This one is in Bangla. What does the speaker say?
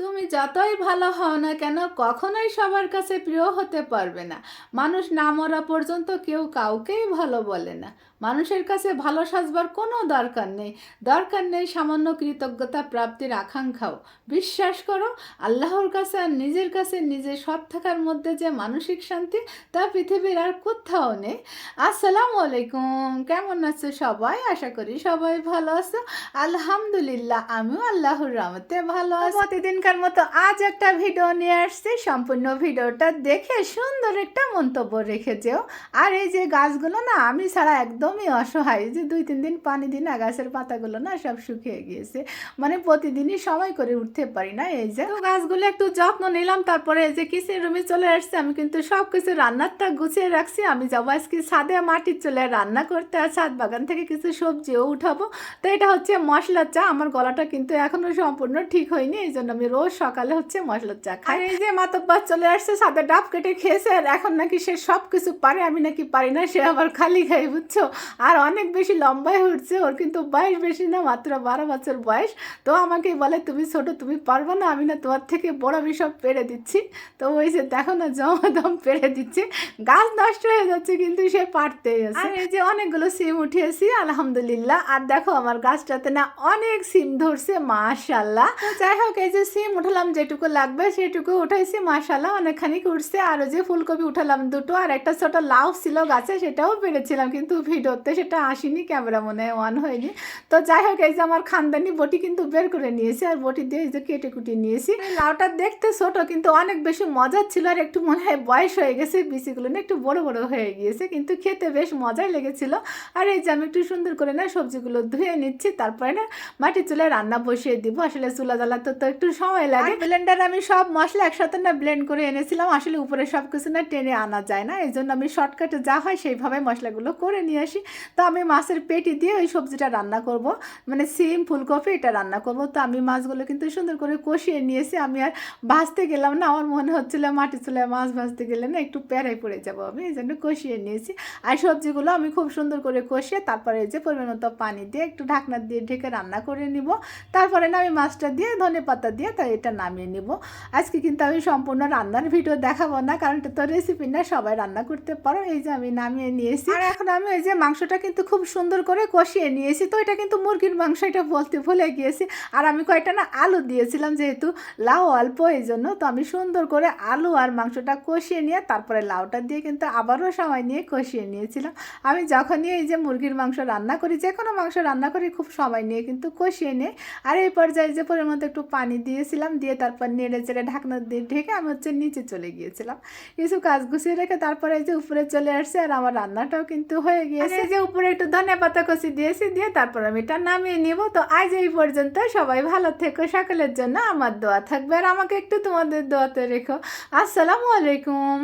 তুমি যতই ভালো হও না কেন, কখনোই সবার কাছে প্রিয় হতে পারবে না। মানুষ না মরা পর্যন্ত কেউ কাউকেই ভালো বলে না। মানুষের কাছে ভালো সাজবার কোনো দরকার নেই। দরকার নেই সামান্য কৃতজ্ঞতা প্রাপ্তির আকাঙ্ক্ষাও। বিশ্বাস করো, আল্লাহর কাছে আর নিজের কাছে নিজের সৎ থাকার মধ্যে যে মানসিক শান্তি, তা পৃথিবীর আর কোথাও নেই। আসসালামু আলাইকুম। কেমন আছো সবাই? আশা করি সবাই ভালো আছো। আলহামদুলিল্লাহ, আমিও আল্লাহর রহমতে ভালো আছি। প্রতিদিনকার মতো আজ একটা ভিডিও নিয়ে আসছি। সম্পূর্ণ ভিডিওটা দেখে সুন্দর একটা মন্তব্য রেখে যেও। আর এই যে গাছগুলো না, আমি ছাড়া একদমই অসহায়। যে দুই, তিন দিন পানি দিন না, গাছের পাতাগুলো না সব শুকিয়ে গিয়েছে। মানে প্রতিদিনই সময় করে উঠতে পারি না এই যে। গাছগুলো একটু যত্ন নিলাম, তারপরে এই যে কিচেন রুমে চলে আসছে। আমি কিন্তু সব কিছু রান্নারটা গুছিয়ে রাখছি। আমি যাব আজকে ছাদে মাটির চলে রান্না করতে। আর ছাদ বাগান থেকে কিছু সবজিও উঠাবো। তো এটা হচ্ছে মশলার চা। আমার গলাটা কিন্তু এখনও সম্পূর্ণ ঠিক হয়নি এই জন্য আমি রোজ সকালে হচ্ছে মশলার চা খাই। আর এই যে মাতব্বার চলে আসছে সাথে ডাব কেটে খেয়েছে আর এখন নাকি সে সব কিছু পারে আমি নাকি পারি না সে আবার খালি খাই বুঝছ? আর অনেক বেশি লম্বাই উঠছে ওর কিন্তু বয়স বেশি না মাত্র বারো বছর বয়স। তো আমাকে বলে তুমি ছোট তুমি পারবে না আমি না তোমার থেকে বড় আমি সব পেরে দিচ্ছি। তো ওই যে দেখো না জমাদম পেরে দিচ্ছে। গাছ নষ্ট হয়ে যাচ্ছে কিন্তু সে পারতেই আছে। আর এই যে অনেকগুলো সিম উঠিয়েছি আলহামদুলিল্লাহ। আর দেখো আমার গাছটাতে না অনেক সিম ধরছে মাশাল্লাহ যাই হোক এই যে সিম উঠালাম যেটুকু লাগবে সেটুকু উঠাইছি মাশাল্লাহ অনেকখানি উঠছে। আর ওই যে ফুলকপি উঠালাম দুটো আর একটা ছোট লাউ ছিল গাছে, সেটাও পেরেছিলাম, কিন্তু ভিডিওতে সেটা আসেনি ক্যামেরা মনে হয় অন হয়নি। তো যাই হোক, এই যে আমার খানদানি বটি কিন্তু বের করে নিয়েছি আর বটি দিয়ে এই যে কেটে কুটে নিয়েছি। লাউটা দেখতে ছোট, কিন্তু অনেক বেশি মজার ছিল আর একটু মনে হয় বয়স হয়ে গেছে বিচিগুলো না একটু বড় বড় হয়ে গিয়েছে, কিন্তু খেতে বেশ মজাই লেগেছিল। আর এই যে আমি একটু সুন্দর করে না সবজিগুলো ধুয়ে নিচ্ছি, তারপরে না মাটির চুলে রান্না বসিয়ে দিব। আসলে চুলা জ্বালাতে তো একটু সময় লাগে। ব্লেন্ডার আমি সব মশলা একসাথে না ব্লেন্ড করে এনেছিলাম। আসলে উপরে সব কিছু না টেনে আনা যায় না। এই জন্য আমি শর্টকাটে যা হয় সেইভাবে মশলাগুলো করে নিয়ে আসি। তো আমি মাছের পেটি দিয়ে ওই সবজিটা রান্না করব। মানে সিম ফুলকপি এটা রান্না করব। তো আমি মাছগুলো কিন্তু সুন্দর করে কষিয়ে নিয়েছি। আমি আর ভাজতে গেলাম না। আমার মনে হচ্ছিল মাটি চুলায় মাছ ভাজতে গেলে না একটু প্যারাই পড়ে যাব আমি। এই জন্য কষিয়ে নিয়েছি। আর সবজিগুলো আমি খুব সুন্দর করে কষিয়ে তারপরে এই যে পরিমাণ মতো পানি দিয়ে একটু ঢাকনা দিয়ে ঢেকে রান্না করে নিব। তারপরে না আমি মাছটা দিয়ে ধনে পাতা দিয়ে তাই এটা নামিয়ে নিব। আজকে কিন্তু আমি সম্পূর্ণ রান্নার ভিডিও দেখাবো না, কারণ তো রেসিপি না, সবাই রান্না করতে পারো। এই যে আমি নামিয়ে নিয়েছি। আর এখন আমি এই যে মাংসটা কিন্তু খুব সুন্দর করে কষিয়ে নিয়েছি, তো এটা কিন্তু মুরগির মাংস, এটা বলতে ভুলে গিয়েছি। আর আমি কয়েকটা না আলু দিয়েছিলাম যেহেতু লাউ অল্প, এই জন্য। তো আমি সুন্দর করে আলু আর মাংসটা কষিয়ে নিয়ে, তারপরে লাউটা দিয়ে কিন্তু আবারও সময় নিয়ে কষিয়ে নিয়েছিলাম। আমি যখনই এই যে মুরগির মাংস রান্না করি, যে কোনো মাংস রান্না করি, খুব সময় নিয়ে কিন্তু কষিয়ে নিই। আর এই পর্যায়ে যে পরিমাণ একটু পানি দিয়েছিলাম দিয়ে তারপর নেড়ে চেড়ে ঢাকনা দিয়ে ঢেকে আমি হচ্ছে নিচে চলে গিয়েছিলাম। কিছু কাজ গুছিয়ে রেখে তারপরে এই যে উপরে চলে আসছে আর আমার রান্নাটাও কিন্তু হয়ে গিয়েছে। যে উপরে একটু ধনে পাতা কষি দিয়েছি দিয়ে তারপর আমি এটা নামিয়ে নিব। তো আজ এই পর্যন্ত সবাই ভালো থেকো সকলের জন্য আমার দোয়া থাকবে। আর আমাকে একটু তোমাদের দোয়াতে রেখো। আসসালামু আলাইকুম।